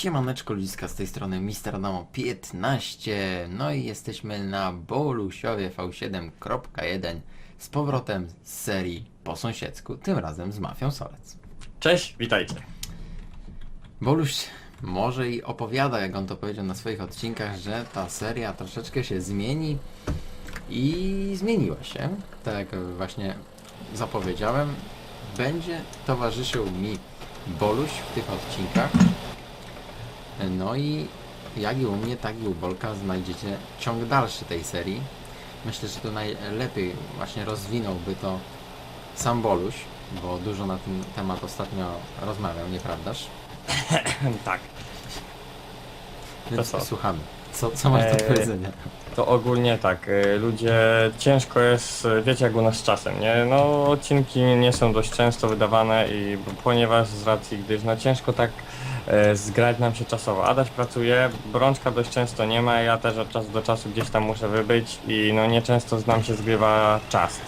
Siemaneczko ludziska z tej strony Mister Adamo 15 No i jesteśmy na Bolusiowie V7.1 Z powrotem z serii po sąsiedzku, tym razem z Mafią Solec Cześć, witajcie. Boluś może i opowiada, jak on to powiedział na swoich odcinkach, że ta seria troszeczkę się zmieni i zmieniła się. Tak jak właśnie zapowiedziałem, będzie towarzyszył mi Boluś w tych odcinkach. No i jak i u mnie, tak i u Bolka znajdziecie ciąg dalszy tej serii. Myślę, że to najlepiej właśnie rozwinąłby to sam Boluś, bo dużo na ten temat ostatnio rozmawiał, nieprawdaż? tak, Więc co? słuchamy. Co, co masz do Eee, powiedzenia? to ogólnie tak, y, ludzie, ciężko jest, y, wiecie jak u nas z czasem, nie? No, odcinki nie są dość często wydawane i b- ponieważ z racji, gdyż no ciężko tak e, zgrać nam się czasowo. Adaś pracuje, Brączka dość często nie ma, ja też od czasu do czasu gdzieś tam muszę wybyć i no nieczęsto nam się zgrywa czas.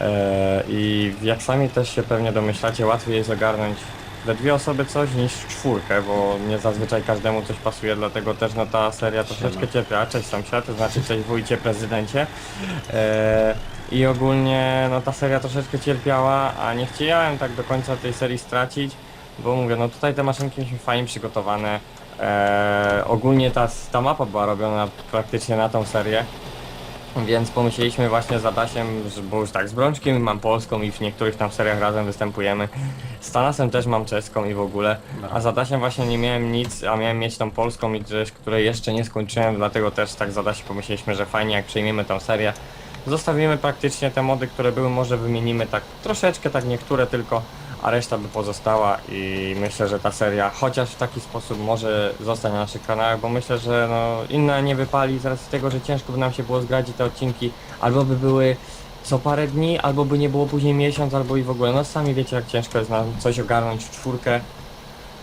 E, I jak sami też się pewnie domyślacie, łatwiej jest ogarnąć we dwie osoby coś niż w czwórkę, bo nie zazwyczaj każdemu coś pasuje, dlatego też no ta seria troszeczkę Siema. cierpiała. Cześć sąsiad, to znaczy cześć wójcie, prezydencie. E, I ogólnie no ta seria troszeczkę cierpiała, a nie chciałem tak do końca tej serii stracić, bo mówię, no tutaj te maszynki mieliśmy fajnie przygotowane. E, ogólnie ta, ta mapa była robiona praktycznie na tą serię. Więc pomyśleliśmy właśnie z Adasiem, że, bo już tak z Brączkiem mam polską i w niektórych tam seriach razem występujemy. Z Tanasem też mam czeską i w ogóle. A z Adasiem właśnie nie miałem nic, a miałem mieć tą polską i też, której jeszcze nie skończyłem, dlatego też tak z Adasiem pomyśleliśmy, że fajnie jak przejmiemy tą serię. Zostawimy praktycznie te mody, które były, może wymienimy tak troszeczkę, tak niektóre tylko, a reszta by pozostała i myślę, że ta seria chociaż w taki sposób może zostać na naszych kanałach, bo myślę, że no, inna nie wypali z racji tego, że ciężko by nam się było zgradzić te odcinki, albo by były co parę dni, albo by nie było później miesiąc, albo i w ogóle. No sami wiecie jak ciężko jest nam coś ogarnąć w czwórkę,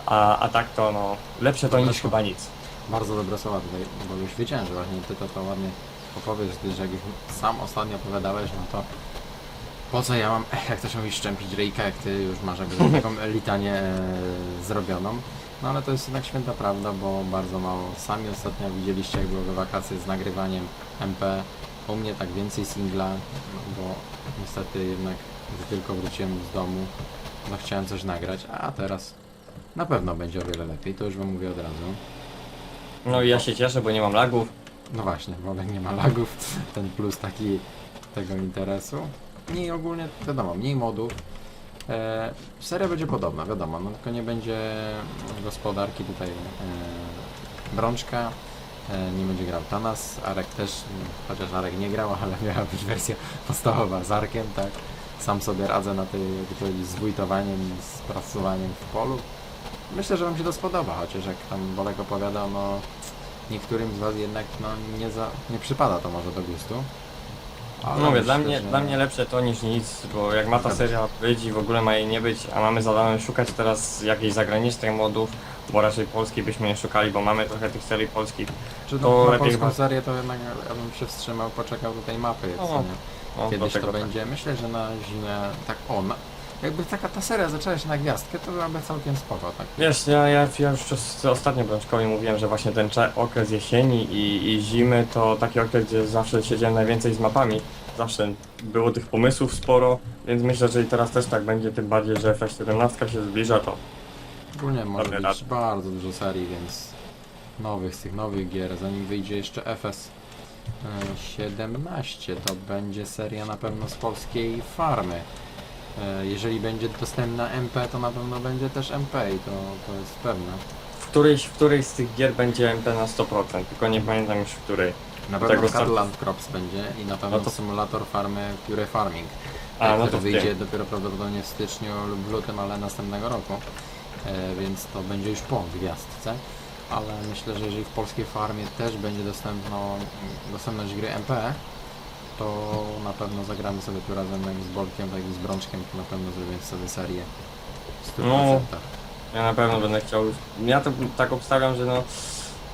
a, a tak to no lepsze to niż chyba nic. Bardzo dobre słowa tutaj, bo już wiedziałem, że właśnie ty to, to ładnie opowiesz, gdyż jak już sam ostatnio opowiadałeś, no to po co ja mam, jak to się mówi, szczępić ryjka, jak ty już masz jakby taką litanię e, zrobioną. No ale to jest jednak święta prawda, bo bardzo mało. Sami ostatnio widzieliście, jak były wakacje z nagrywaniem MP. U mnie tak więcej singla, bo niestety jednak, gdy tylko wróciłem z domu, no chciałem coś nagrać, a teraz na pewno będzie o wiele lepiej, to już wam mówię od razu. No i ja się cieszę, bo nie mam lagów. No właśnie, wolę nie ma lagów, ten plus taki tego interesu. I ogólnie wiadomo, mniej modów. E, seria będzie podobna, wiadomo, no tylko nie będzie gospodarki tutaj e, Brączka, e, nie będzie grał Tanas, Arek też, chociaż Arek nie grał, ale miała być wersja podstawowa z Arkiem, tak. Sam sobie radzę na tej, to powiedzieć, z wójtowaniem z pracowaniem w polu. Myślę, że wam się to spodoba, chociaż jak tam Bolek opowiadał, no niektórym z was jednak no, nie, za, nie przypada to może do gustu. Ale Mówię, myślę, dla mnie, że- dla mnie lepsze to niż nic, bo jak ma ta seria być i w ogóle ma jej nie być, a mamy zadane szukać teraz jakichś zagranicznych modów, bo raczej polskiej byśmy nie szukali, bo mamy trochę tych serii polskich. Czy to to na lepiej polską chyba- serię to jednak ja bym się wstrzymał, poczekał do tej mapy, jak No, co nie. No, Kiedyś to tak. będzie, myślę, że na zimę, tak o, na, jakby taka ta seria zaczęła się na gwiazdkę, to byłaby całkiem spoko, tak. Wiesz, ja, ja, ja już os- ostatnio Brączkowi mówiłem, że właśnie ten okres jesieni i, i zimy to taki okres, gdzie zawsze siedziałem najwięcej z mapami. Zawsze było tych pomysłów sporo, więc myślę, że i teraz też tak będzie, tym bardziej, że F17 się zbliża, to Ogólnie może Dobry być rad. bardzo dużo serii, więc nowych z tych nowych gier, zanim wyjdzie jeszcze FS e, 17, to będzie seria na pewno z polskiej farmy. E, Jeżeli będzie dostępna MP, to na pewno będzie też MP i to, to jest pewne. w którejś, w którejś z tych gier będzie MP na 100%, tylko nie pamiętam już w której. Na Tego pewno Catland Crops będzie i na pewno No to- symulator farmy Pure Farming, A, no który to w wyjdzie tym. dopiero prawdopodobnie w styczniu lub w lutym, ale następnego roku, e, więc to będzie już po gwiazdce. Ale myślę, że jeżeli w polskiej farmie też będzie dostępno, dostępność gry MP, to na pewno zagramy sobie tu razem jak z Bolkiem, tak i z Brączkiem, to na pewno zrobimy sobie serię w 100%. No. Ja na pewno będę chciał. Ja to tak obstawiam, że no.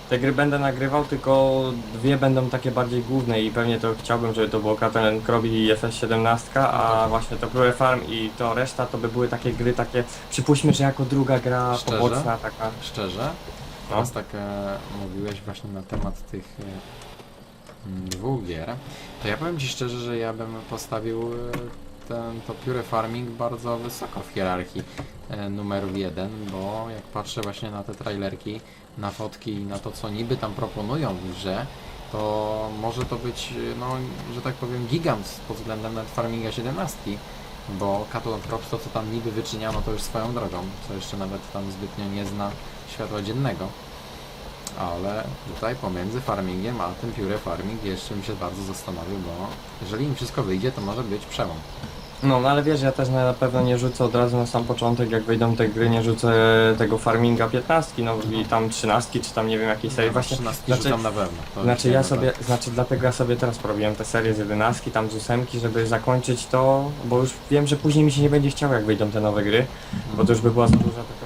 Te gry będę nagrywał, tylko dwie będą takie bardziej główne i pewnie to chciałbym, żeby to było Catalan Krobi i FS17, a właśnie to Blue Farm i to reszta to by były takie gry takie, przypuśćmy, że jako druga gra Szczerze? poboczna taka. Szczerze, Teraz tak e, mówiłeś właśnie na temat tych e, dwóch gier, to ja powiem Ci szczerze, że ja bym postawił e, ten, to Pure Farming bardzo wysoko w hierarchii e, numerów jeden, bo jak patrzę właśnie na te trailerki, na fotki i na to, co niby tam proponują w grze, to może to być, e, no, że tak powiem, gigant pod względem nawet Farminga 17, bo Cato Props to, co tam niby wyczyniano, to już swoją drogą, co jeszcze nawet tam zbytnio nie zna światła dziennego. Ale tutaj pomiędzy farmingiem a tym pure farming jeszcze bym się bardzo zastanowił, bo jeżeli im wszystko wyjdzie, to może być przełom. No, no ale wiesz, ja też na pewno nie rzucę od razu na sam początek, jak wyjdą te gry, nie rzucę tego farminga 15, no i tam 13, czy tam nie wiem jakiej serii. Właśnie, 13 znaczy- rzucam na pewno. To Znaczy ja sobie, tak. znaczy dlatego ja sobie teraz porobiłem te serie z 11, tam z 8, żeby zakończyć to, bo już wiem, że później mi się nie będzie chciało jak wyjdą te nowe gry, bo to już by była za duża taka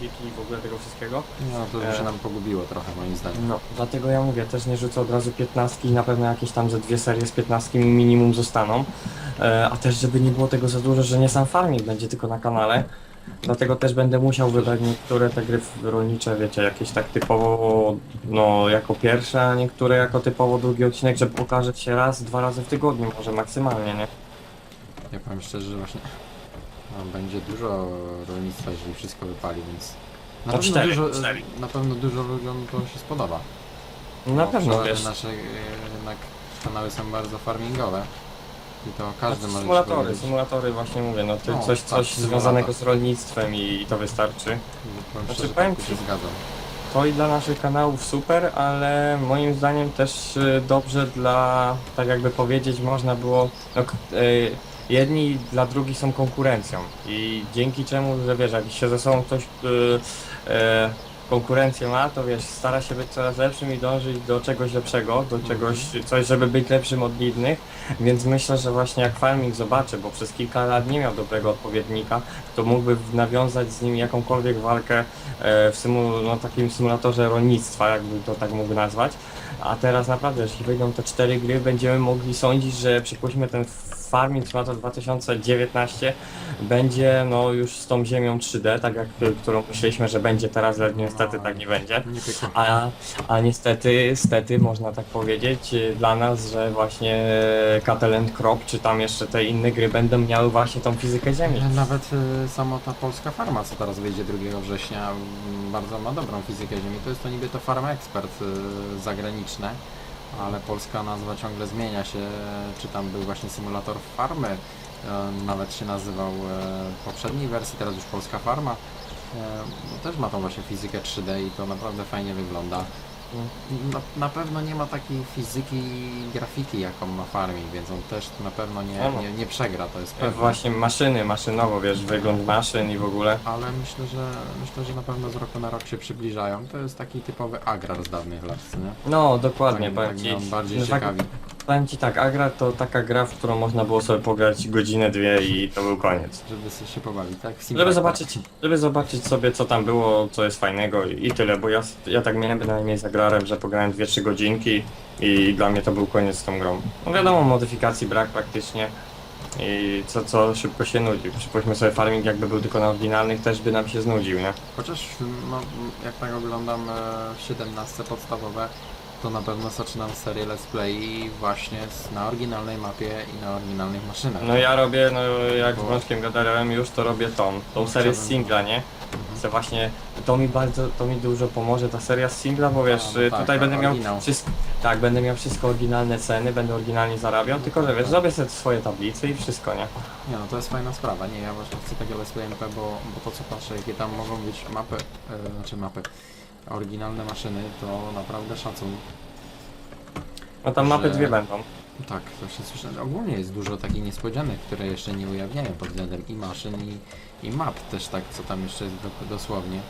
grafiki i w ogóle tego wszystkiego. No to już się e, nam pogubiło trochę moim zdaniem. No, dlatego ja mówię, też nie rzucę od razu 15 i na pewno jakieś tam ze dwie serie z 15 minimum zostaną. E, a też żeby nie było tego za dużo, że nie sam farming będzie tylko na kanale. Dlatego też będę musiał wybrać niektóre te gry rolnicze, wiecie, jakieś tak typowo, no jako pierwsze, a niektóre jako typowo drugi odcinek, żeby pokazać się raz, dwa razy w tygodniu, może maksymalnie, nie? Ja powiem szczerze, że właśnie no, będzie dużo rolnictwa, jeżeli wszystko wypali, więc na, No pewno, cztery, dużo, cztery. na pewno dużo ludziom to się spodoba. No na Bo pewno, wiesz, Nasze e, jednak kanały są bardzo farmingowe i to każdy znaczy, może symulatory, powiedzieć, symulatory właśnie mówię, no, ty, No, coś, tak, coś symulator. związanego z rolnictwem i, i to wystarczy. że powiem Znaczy, szczerze, powiem tak ci- się zgadzam. To i dla naszych kanałów super, ale moim zdaniem też y, dobrze dla, tak jakby powiedzieć, można było, no, k- y, jedni dla drugich są konkurencją i dzięki czemu, że wiesz, jak się ze sobą ktoś y, y, konkurencję ma, to wiesz, stara się być coraz lepszym i dążyć do czegoś lepszego, do czegoś, coś, żeby być lepszym od innych, więc myślę, że właśnie jak farming zobaczy, bo przez kilka lat nie miał dobrego odpowiednika, to mógłby nawiązać z nim jakąkolwiek walkę e, w symu, no, takim symulatorze rolnictwa, jakby to tak mógł nazwać. A teraz naprawdę, jeśli wyjdą te cztery gry, będziemy mogli sądzić, że przypuśćmy ten Farming Simulator 2019 będzie no już z tą ziemią 3D, tak jak którą myśleliśmy, że będzie teraz, lecz niestety tak nie będzie. A, a niestety, niestety można tak powiedzieć y, dla nas, że właśnie Catalent Crop, czy tam jeszcze te inne gry będą miały właśnie tą fizykę ziemi. Nawet y, sama ta polska farma, co teraz wyjdzie 2 września, m, bardzo ma dobrą fizykę ziemi. To jest to niby to Farma Expert y, zagraniczne, ale polska nazwa ciągle zmienia się. Czy tam był właśnie symulator farmy, y, nawet się nazywał w poprzedniej wersji, teraz już polska farma. Y, no też ma tą właśnie fizykę 3D i to naprawdę fajnie wygląda. Na, na pewno nie ma takiej fizyki i grafiki, jaką ma farming, więc on też na pewno nie, No. nie, nie przegra, to jest pewne. Właśnie maszyny, maszynowo, wiesz, wygląd maszyn i w ogóle. Ale myślę, że myślę, że na pewno z roku na rok się przybliżają. To jest taki typowy agrar z dawnych lat, nie? No, dokładnie, tak, tak ci. mnie on bardziej no, tak, ciekawi. Powiem ci tak, Agra to taka gra, w którą można było sobie pograć godzinę, dwie i to był koniec. Żeby sobie się pobawić, tak? Żeby zobaczyć, żeby zobaczyć sobie co tam było, co jest fajnego i, i tyle, bo ja, ja tak miałem bynajmniej z Agrarem, że pograłem 2-3 godzinki i dla mnie to był koniec z tą grą. No wiadomo, modyfikacji brak praktycznie i co, co szybko się nudzi. Przypuśćmy sobie farming jakby był tylko na oryginalnych, też by nam się znudził, nie? Chociaż no, jak tak oglądam e, 17 podstawowe, to na pewno zaczynam serię let's play właśnie z, na oryginalnej mapie i na oryginalnych maszynach. No ja robię, no jak z Bo- Brączkiem gadałem już, to robię tą, tą serię z singla, nie? Mhm. To właśnie, to mi bardzo, to mi dużo pomoże ta seria z singla, bo wiesz, no y, tak, tutaj tak, będę miał oryginał. wszystko, tak, będę miał wszystko oryginalne ceny, będę oryginalnie zarabiał, tylko że wiesz, zrobię sobie swoje tablice i wszystko, nie? Nie no, to jest fajna sprawa. Nie, ja właśnie chcę tego Let's Play MP, bo, bo to co patrzę, jakie tam mogą być mapy, e, znaczy mapy, oryginalne maszyny, to naprawdę szacun. No tam mapy Że- dwie będą. Tak, właśnie słyszę. Ogólnie jest dużo takich niespodzianek, które jeszcze nie ujawniają pod względem i maszyn, i, i map też tak, co tam jeszcze jest do, dosłownie.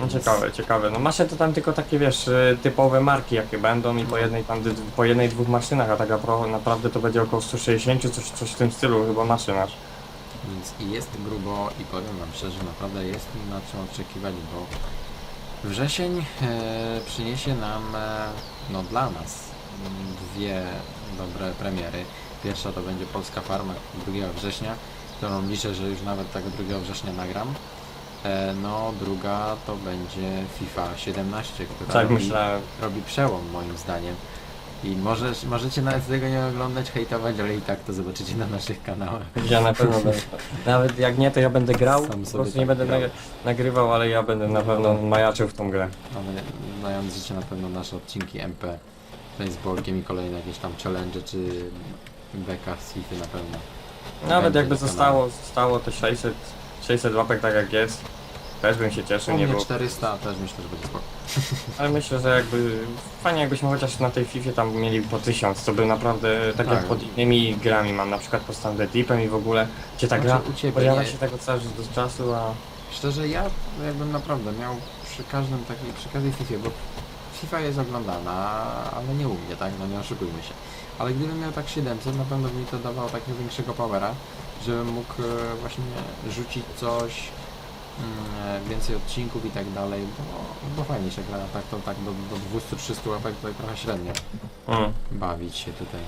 No ciekawe, ciekawe. No masze to tam tylko takie, wiesz, y, typowe marki jakie będą i po jednej tam, po jednej, dwóch maszynach, a tak naprawdę to będzie około 160, coś, coś w tym stylu chyba maszynasz. Więc i jest grubo i powiem wam szczerze, naprawdę jest na czym oczekiwać, bo wrzesień e, przyniesie nam, e, no dla nas, dwie dobre premiery. Pierwsza to będzie Polska Farma 2 września, którą liczę, że już nawet tego 2 września nagram. E, no, druga to będzie FIFA 17, która Tak robi, myślałem. robi przełom moim zdaniem. I możesz, możecie nawet tego nie oglądać, hejtować, ale i tak to zobaczycie na naszych kanałach. Ja na pewno będę. Nawet jak nie, to ja będę grał. Sam Po sobie prostu nie tak będę grał. nagry- nagrywał, ale ja będę na pewno majaczył w tą grę. Mamy, znając życie na pewno nasze odcinki MP, Facebookiem i kolejne jakieś tam challenge czy beka z FIFA na pewno. Nawet Będzie jakby na kanale. zostało, zostało te 600, 600 łapek tak jak jest, też bym się cieszył, U nie mnie było. 400 też myślę, że będzie spoko. Ale myślę, że jakby fajnie jakbyśmy chociaż na tej FIFA tam mieli po 1000, to by naprawdę, tak, Tak. jak pod innymi grami mam, na przykład pod Standard Deepem i w ogóle, gdzie ta gra Znaczy, u ciebie pojawia nie- się tego cały do czasu, a Szczerze ja jakbym naprawdę miał przy każdym takiej, przy każdej FIFA, bo FIFA jest oglądana, ale nie u mnie, tak? No nie oszukujmy się. Ale gdybym miał tak 700, na pewno by mi to dawało takiego większego powera, żebym mógł e, właśnie rzucić coś, więcej odcinków i tak dalej, bo, bo fajnie się gra, tak to tak do, do 200-300 łapek to trochę średnio mm, bawić się tutaj.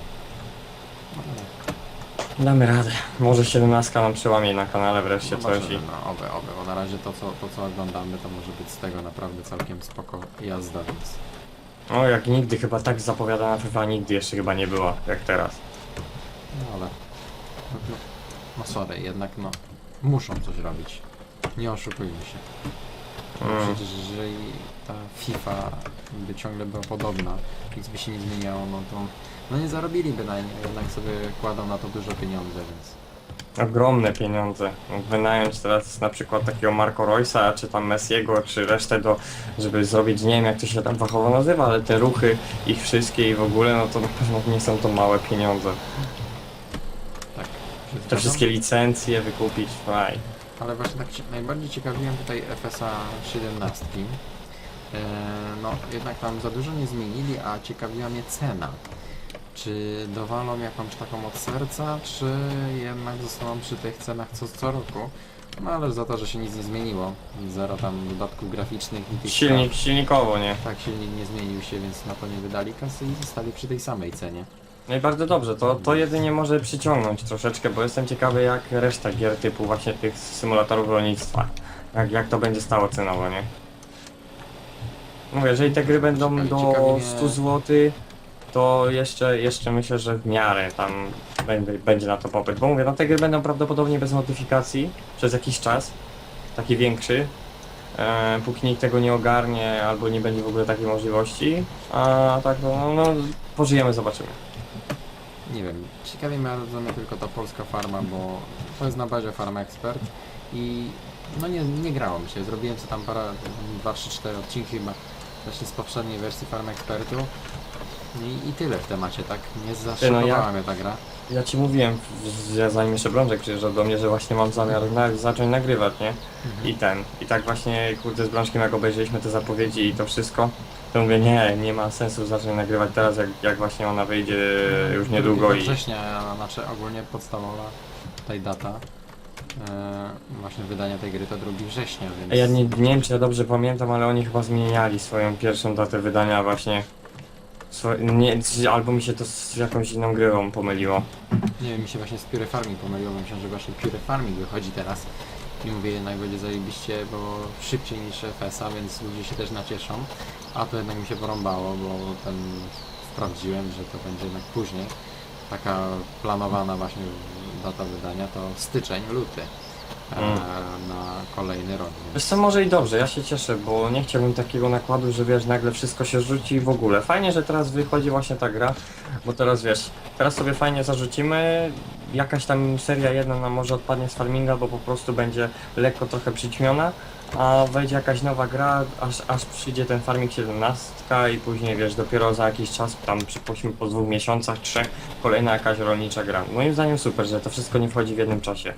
No, damy radę. Może 17 nam przełamie na kanale wreszcie coś Zobaczymy, i... no oby, oby, bo na razie to co, to co oglądamy to może być z tego naprawdę całkiem spoko jazda, więc O, jak nigdy, chyba tak zapowiadana FIFA nigdy jeszcze chyba nie była, jak teraz. no ale no, no, no sorry, jednak no muszą coś robić. Nie oszukujmy się. Mm. Przecież jeżeli ta FIFA by ciągle była podobna, nic by się nie zmieniało, no to no nie zarobiliby na nie, jednak sobie kładą na to dużo pieniądze, więc Ogromne pieniądze. Wynająć teraz na przykład takiego Marco Roysa, czy tam Messiego, czy resztę do, żeby zrobić, nie wiem jak to się tam fachowo nazywa, ale te ruchy, ich wszystkie i w ogóle, no to na pewno nie są to małe pieniądze. tak. się Te zgadzam. wszystkie licencje wykupić, faj. Ale właśnie tak najbardziej ciekawiłem tutaj FSA 17. E, no jednak tam za dużo nie zmienili, a ciekawiła mnie cena. Czy dowalą jakąś taką od serca, czy jednak zostaną przy tych cenach co, co roku? No ale za to, że się nic nie zmieniło. Zero tam dodatków graficznych i tych Silnik, silnikowo, nie? Tak, silnik nie zmienił się, więc na to nie wydali kasy i zostali przy tej samej cenie. No i bardzo dobrze, to, to jedynie może przyciągnąć troszeczkę, bo jestem ciekawy jak reszta gier typu właśnie tych symulatorów rolnictwa. Jak, jak to będzie stało cenowo, nie? Mówię, jeżeli te gry będą Ciekawi- do ciekawi mnie- 100 zł, to jeszcze, jeszcze myślę, że w miarę tam będzie, będzie na to popyt. Bo mówię, no te gry będą prawdopodobnie bez modyfikacji przez jakiś czas, taki większy. E, póki nikt tego nie ogarnie albo nie będzie w ogóle takiej możliwości, a tak no, no pożyjemy, zobaczymy. Nie wiem, ciekawi mnie mnie tylko ta polska farma, bo to jest na bazie Farm Expert i no nie, nie grało mi się. Zrobiłem sobie tam parę, 2, 3, 4 odcinki chyba właśnie z poprzedniej wersji Farm Expertu I, i tyle w temacie, tak? Nie zaszokowała no ja- mnie ta gra. Ja ci mówiłem, że zanim jeszcze Brączek przyjeżdżał do mnie, że właśnie mam zamiar na, zacząć nagrywać, nie? I ten. I tak właśnie, kurde, z Brączkiem jak obejrzeliśmy te zapowiedzi i to wszystko, to mówię, nie, nie ma sensu zacząć nagrywać teraz, jak, jak właśnie ona wyjdzie już niedługo Do i... września, znaczy ogólnie podstawowa tutaj data e, właśnie wydania tej gry to 2 września, więc... Ja nie, nie wiem, czy ja dobrze pamiętam, ale oni chyba zmieniali swoją pierwszą datę wydania właśnie. Swo, nie, albo mi się to z jakąś inną grą pomyliło. Nie wiem, mi się właśnie z Pure Farming pomyliło, bo myślałem, że właśnie Pure Farming wychodzi teraz. I mówię, jednak będzie zajebiście, bo szybciej niż FSA, więc ludzie się też nacieszą. A to jednak mi się porąbało, bo ten sprawdziłem, że to będzie jednak później. Taka planowana właśnie data wydania to styczeń, luty e, Mm. na kolejny rok. Wiesz Więc co, może i dobrze, ja się cieszę, bo nie chciałbym takiego nakładu, że wiesz, nagle wszystko się rzuci i w ogóle. Fajnie, że teraz wychodzi właśnie ta gra, bo teraz wiesz, teraz sobie fajnie zarzucimy, jakaś tam seria jedna nam może odpadnie z farminga, bo po prostu będzie lekko trochę przyćmiona, a wejdzie jakaś nowa gra, aż, aż przyjdzie ten farming 17 i później wiesz, dopiero za jakiś czas, tam przypuśćmy po dwóch miesiącach, trzech, kolejna jakaś rolnicza gra. Moim zdaniem super, że to wszystko nie wchodzi w jednym czasie.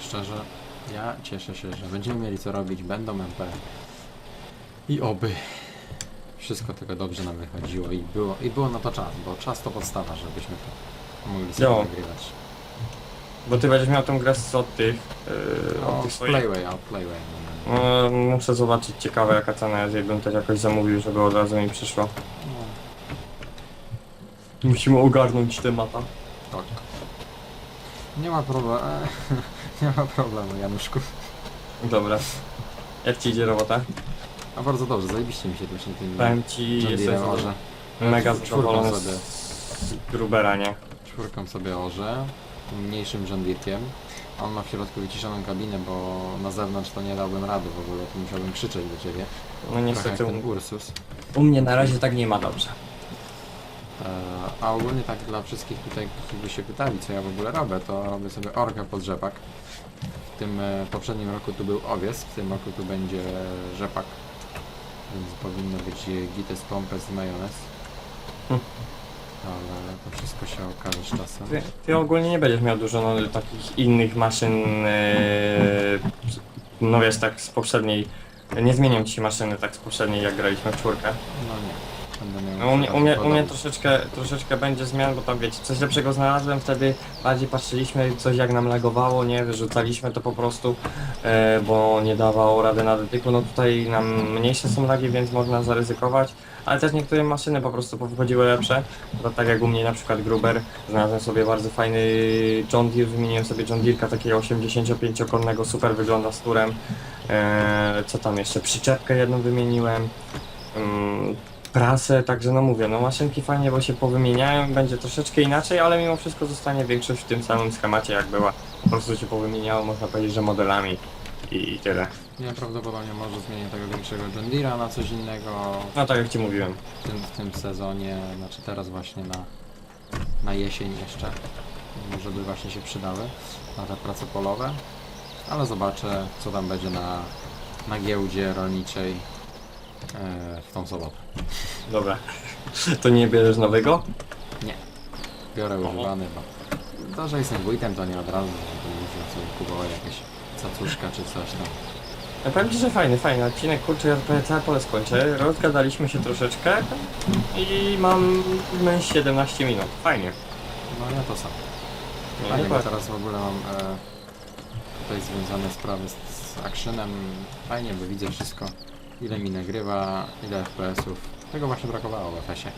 szczerze, ja cieszę się, że będziemy mieli co robić, będą MP. I oby wszystko tego dobrze nam wychodziło i było, i było na to czas, bo czas to podstawa, żebyśmy to mogli sobie Jo. nagrywać. Bo ty będziesz miał tą grę z od tych, yy, od No, tych swoich Playway, out Playway. No, No, muszę zobaczyć ciekawe jaka cena jest, jakbym też jakoś zamówił, żeby od razu mi przyszło. no, Musimy ogarnąć temata. tak. Nie ma problemu, nie ma problemu, Januszku. Dobra. Jak ci idzie robota? A bardzo dobrze, zajebiście mi się właśnie tym Powiem ci, John jestem orze. mega Czwórką zadowolony sobie. z z Grubera, nie? Czwórką sobie orze, tym mniejszym John Deere'kiem. On ma w środku wyciszoną kabinę, bo na zewnątrz to nie dałbym rady w ogóle, to musiałbym krzyczeć do ciebie. No Trochę jak niestety ten Ursus. u mnie na razie tak nie ma dobrze. E, A ogólnie tak dla wszystkich tutaj, którzy by się pytali, co ja w ogóle robię, to robię sobie orkę pod rzepak. W tym e, poprzednim roku tu był owies, w tym roku tu będzie rzepak. Więc powinno być gites, pompes i majonez. Hm. Ale to wszystko się okaże z czasem. Ty, ty ogólnie nie będziesz miał dużo no, takich innych maszyn, e, no wiesz, tak z poprzedniej, nie zmienią ci maszyny tak z poprzedniej, jak graliśmy w czwórkę. No nie. Będę miał No, u, mnie, u, mnie, u mnie troszeczkę, troszeczkę będzie zmian, bo tam wiecie, coś lepszego znalazłem, wtedy bardziej patrzyliśmy, coś jak nam lagowało, nie, wyrzucaliśmy to po prostu, e, bo nie dawało rady na dotyku, no tutaj nam mniejsze są lagi, więc można zaryzykować, ale też niektóre maszyny po prostu wychodziły lepsze, to tak jak u mnie na przykład Gruber, znalazłem sobie bardzo fajny John Deere, wymieniłem sobie John Deere'ka takiego 85-konnego, super wygląda z turem, e, co tam jeszcze, przyczepkę jedną wymieniłem, mm, prasę, także no mówię, no maszynki fajnie, bo się powymieniają, będzie troszeczkę inaczej, ale mimo wszystko zostanie większość w tym samym schemacie jak była. Po prostu się powymieniało, można powiedzieć, że modelami i, i tyle. Ja prawdopodobnie może zmienię tego większego John Deere'a na coś innego No tak jak ci mówiłem. w tym, w tym sezonie, znaczy teraz właśnie na, na jesień jeszcze, żeby właśnie się przydały na te prace polowe, ale zobaczę co tam będzie na, na giełdzie rolniczej e, w tą sobotę. Dobra. To nie bierzesz nowego? Biorę O. używany, bo to, że jestem wójtem to nie od razu, żeby musiał sobie kupować jakieś cacuszka czy coś tam. Ja powiem ci, że fajny, fajny odcinek, kurczę, ja prawie całe pole skończę. Rozgadaliśmy się troszeczkę i mam my 17 minut. Fajnie. No ja to sam. Nie, Fajnie, nie bo teraz w ogóle mam e, tutaj związane sprawy z, z actionem. Fajnie, bo widzę wszystko, ile mi nagrywa, ile FPS-ów. Tego właśnie brakowało w FS-ie.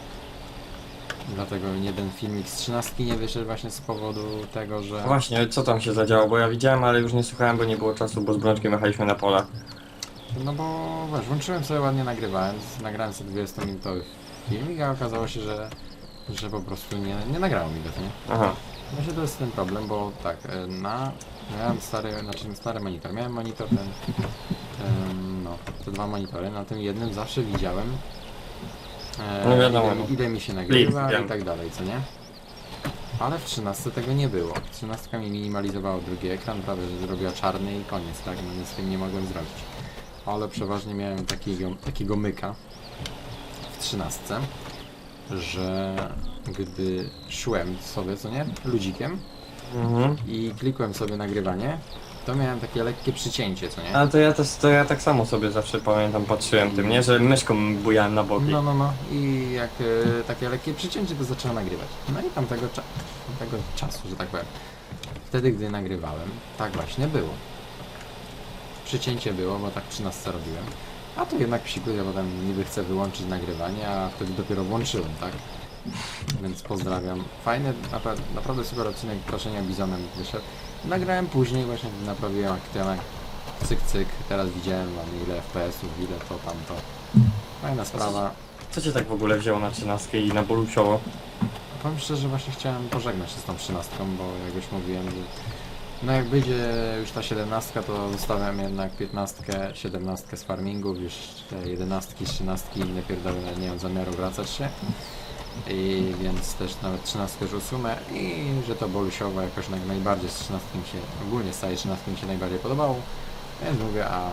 Dlatego jeden filmik z 13 nie wyszedł właśnie z powodu tego, że... Właśnie, co tam się zadziało, bo ja widziałem, ale już nie słuchałem, bo nie było czasu, bo z Brączkiem jechaliśmy na pola. No bo wiesz, włączyłem sobie ładnie nagrywając, nagrałem sobie 20-minutowy filmik, a okazało się, że, że po prostu nie, nie nagrało mi go, to nie? Aha. Właśnie to jest ten problem, bo tak, e, na... Miałem stary, znaczy stary monitor, miałem monitor ten, em, no, te dwa monitory, na tym jednym zawsze widziałem e, No wiadomo, ile, no. mi- ile mi się nagrywa i tak dalej, co nie? Ale w 13 tego nie było. 13 mi minimalizowało drugi ekran, prawie że zrobiła czarny i koniec, tak? No nic z tym nie mogłem zrobić. Ale przeważnie miałem takiego, takiego myka w 13, że gdy szłem sobie, co nie? Ludzikiem, Mhm. i klikłem sobie nagrywanie, to miałem takie lekkie przycięcie, co nie? Ale to ja też, to ja tak samo sobie zawsze pamiętam, patrzyłem tym, nie? Że myszką bujałem na boki. No, no, no. I jak e, takie lekkie przycięcie, to zacząłem nagrywać. No i tamtego, cza tamtego czasu, że tak powiem. Wtedy, gdy nagrywałem, tak właśnie było. Przycięcie było, bo tak przy nas robiłem. A tu jednak psikuję, bo tam niby chcę wyłączyć nagrywanie, a wtedy dopiero włączyłem, tak? Więc pozdrawiam. Fajny, naprawdę, naprawdę super odcinek Proszenia Bizonem wyszedł. Nagrałem później, właśnie naprawiłem aktywanek. Cyk, cyk. Teraz widziałem mam ile FPS-ów, ile to, tam, to. Fajna sprawa. Co cię tak w ogóle wzięło na trzynastkę i na bolusiowo? Powiem szczerze, właśnie chciałem pożegnać się z tą trzynastką, bo jak już mówiłem, że no jak będzie już ta siedemnastka, to zostawiam jednak piętnastkę, siedemnastkę z farmingów, już te jedenastki, trzynastki, inne pierdoły nie mam zamiaru wracać się. I więc też nawet trzynastkę już usunę i że to bolusiowo jakoś naj, najbardziej z trzynastką się, ogólnie z całej trzynastki mi się najbardziej podobało. Więc mówię, a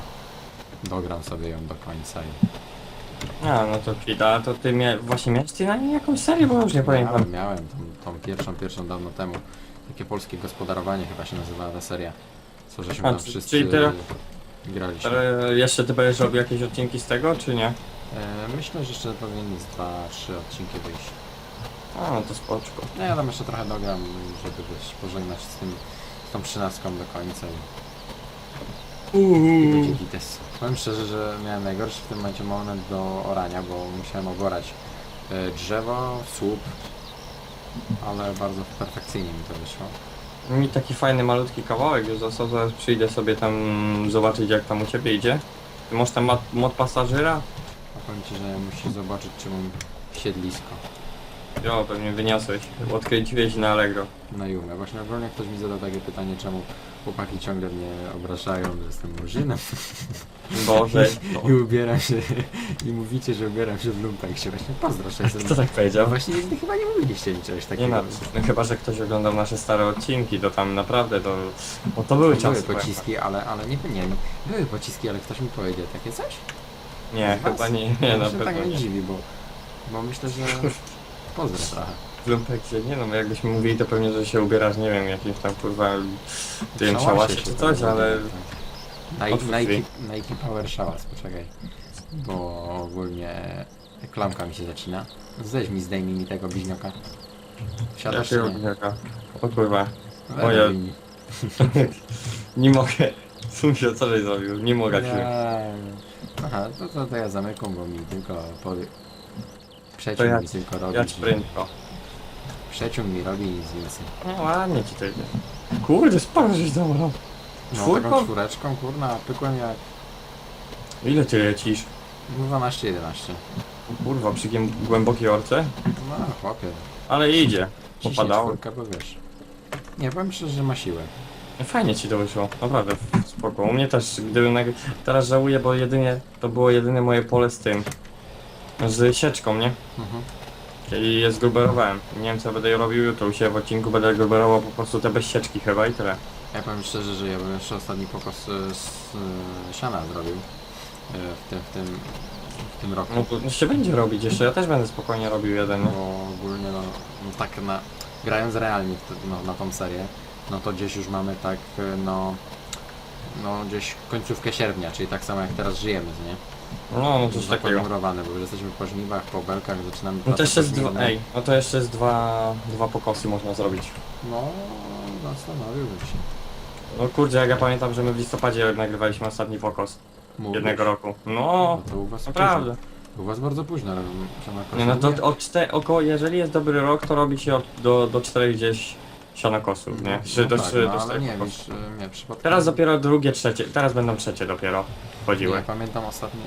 dogram sobie ją do końca i A, no to kwita, to ty mia właśnie miałeś ty na niej jakąś serię, bo już nie pamiętam. Miałem, miałem tą, tą pierwszą, pierwszą dawno temu. Takie polskie gospodarowanie chyba się nazywała ta seria. Co żeśmy A, tam czy- wszyscy czyli teraz- graliśmy. Ale jeszcze ty będziesz robił jakieś odcinki z tego, czy nie? E, myślę, że jeszcze powinien z dwa, trzy odcinki wyjść. A, no to spoczko. No ja tam jeszcze trochę dogram, żeby wiesz, pożegnać z tym, z tą trzynastką do końca i, i będzie gites. Powiem szczerze, że miałem najgorszy w tym momencie moment do orania, bo musiałem oborać e, drzewo, słup, ale bardzo perfekcyjnie mi to wyszło. Mi taki fajny, malutki kawałek już został, zaraz przyjdę sobie tam zobaczyć jak tam u ciebie idzie. Ty masz tam mod pasażera? Powiem ci, że musisz zobaczyć, czy mam siedlisko Jo, pewnie wyniosłeś. Odkręciłeś na Allegro. na Jumę. Właśnie ogólnie ktoś mi zadał takie pytanie, czemu chłopaki ciągle mnie obrażają, że jestem murzynem Boże. i ubieram się, i mówicie, że ubieram się w lumpeksie. Właśnie pozdro, że jestem... Kto tak No powiedział? właśnie nigdy chyba nie mówiliście mi czegoś Nie takiego. no, no, chyba, że ktoś oglądał nasze stare odcinki, to tam naprawdę to... Bo to były Były czasy. powiem pociski, ale, ale nie, nie no, były pociski, ale ktoś mi powiedzie takie coś? Nie, Was? chyba nie, nie, na się tak pewno nie nie. dziwi, bo, bo myślę, że pozdro trochę. W lumpeksie, nie no, jakbyśmy mówili to pewnie, że się ubierasz, nie wiem, jakimś tam kurwa... Tym Szałasie szałasie się czy coś, ale... tak. Nike, Nike. Nike Power Showers, poczekaj. Bo ogólnie klamka mi się zacina. Zeź mi, zdejmij mi tego bliźniaka. Wsiadasz czy Jakiego nie? gniaka? O kurwa, Weź wyjmij. nie mogę. Sumie, co żeś zrobił? Nie mogę się. Aha, to, to, to ja zamykam, bo mi tylko. To Przeciąg ja- mi tylko robi. Ja ci prędko. Przeciąg mi robi i nic więcej. No ładnie ci to idzie. Kurde, sporo żeś zabrał. No Czwórką? taką czwóreczką, kurna, pykłem jak Ile ty lecisz? 12-11. O Kurwa, przy giem- głębokiej orce? No chłopie. Ale idzie. Popadało. czwórkę, bo wiesz. Nie, powiem szczerze, że ma siłę. Fajnie ci to wyszło, naprawdę spoko. U mnie też, gdybym nag... Teraz żałuję, bo jedynie, to było jedyne moje pole z tym. Z sieczką, nie? Mhm. I je zgruberowałem. Nie wiem co będę robił jutro, u siebie w odcinku będę gruberował po prostu te bez sieczki chyba i tyle. Ja powiem szczerze, że ja bym jeszcze ostatni pokos e, z e, siana zrobił e, w tym, w tym, w tym roku. No to się będzie robić jeszcze, ja też będę spokojnie robił jeden, nie? Bo ogólnie no, no tak na, grając realnie w te, no, na tą serię, no to gdzieś już mamy tak e, no, no gdzieś końcówkę sierpnia, czyli tak samo jak teraz żyjemy, nie? No, no coś takiego. Zaponurowane, bo już jesteśmy po żniwach, po belkach, zaczynamy No to pracę jeszcze jest dwa, ej, no to jeszcze jest dwa, dwa pokosy można zrobić. No, zastanowiłbym się. No kurde, jak ja pamiętam, że my w listopadzie nagrywaliśmy ostatni pokos Mówisz? jednego roku. No, No to u was naprawdę. późno. U was bardzo późno, Nie, no to od czte, około, jeżeli jest dobry rok, to robi się od, do, do czterech gdzieś sianokosów, nie? Czy do tak, trzy, no, ale nie, wiesz, e, nie, przypadkiem... Teraz dopiero drugie, trzecie, teraz będą trzecie dopiero wchodziły. Nie, pamiętam ostatnie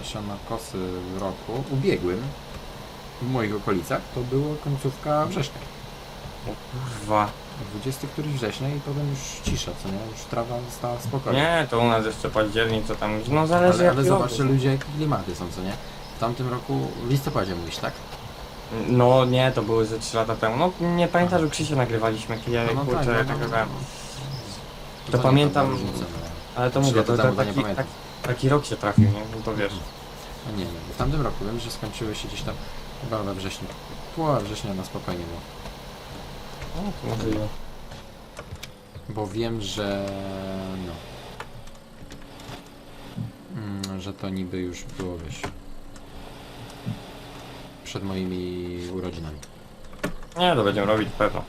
e, sianokosy w roku ubiegłym w moich okolicach, to było końcówka września. Kurwa. 20 któryś września i potem już cisza, co nie? Już trawa została spokojna. Nie, to u nas jeszcze październik, co tam, no zależy ale, jaki ale jest. ludzie jakie klimaty są, co nie? W tamtym roku, w listopadzie mówisz, tak? No nie, to były ze 3 lata temu. No nie pamiętasz, że Krzysia nagrywaliśmy, jak ja No, no kurczę, tak, tak, no, no, nagrywałem. To To nie pamiętam- różnicy, no. Ale to Trzy mówię, lata to, to temu to nie taki, pamiętam. tak, taki rok się trafił, nie? No to wiesz. No nie wiem, w tamtym roku wiem, że skończyły się gdzieś tam chyba we wrześniu. Połowa września na spokojnie było. No, to możliwe. Bo wiem, że no. Mm, że to niby już było wiesz. Przed moimi urodzinami. Nie, to będziemy robić pewno.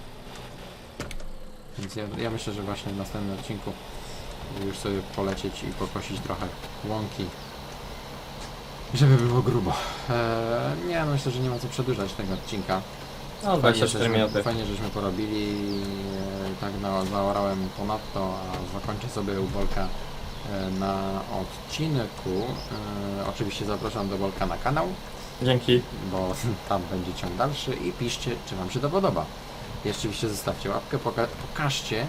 Więc ja, ja myślę, że właśnie w następnym odcinku już sobie polecieć i pokosić trochę łąki. Żeby było grubo. Eee, nie, no myślę, że nie ma co przedłużać tego odcinka. No, Fajnie 24 żeśmy, minuty. fajnie, żeśmy porobili. e, Tak na, zaorałem ponadto, a zakończę sobie u Bolka e, na odcinku. E, Oczywiście zapraszam do Bolka na kanał, Dzięki. bo tam będzie ciąg dalszy i piszcie, czy Wam się to podoba. I oczywiście zostawcie łapkę, poka pokażcie,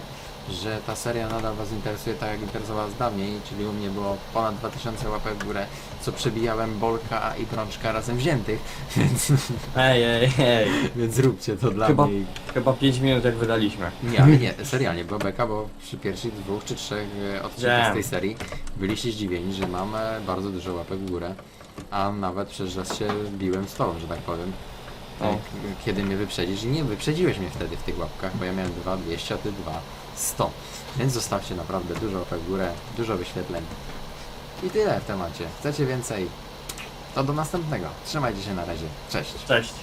że ta seria nadal Was interesuje tak jak interesowała z dawniej, czyli u mnie było ponad 2000 łapek w górę, co przebijałem Bolka i Brączka razem wziętych, więc, Ej, ej, ej. więc zróbcie to dla Chyba- mnie. Chyba 5 minut jak wydaliśmy. Nie, ale nie, serialnie, była beka, bo przy pierwszych dwóch czy trzech e, odcinkach z Wiem. tej serii byliście zdziwieni, że mam e, bardzo dużo łapek w górę, a nawet przez raz się biłem z tobą, że tak powiem. O. E, k- Kiedy mnie wyprzedzisz i nie wyprzedziłeś mnie wtedy w tych łapkach, bo ja miałem 2 200, a ty 2 100. Więc zostawcie naprawdę dużo łapek w górę, dużo wyświetleń. I tyle w temacie. Chcecie więcej? To do następnego. Trzymajcie się na razie. Cześć. Cześć.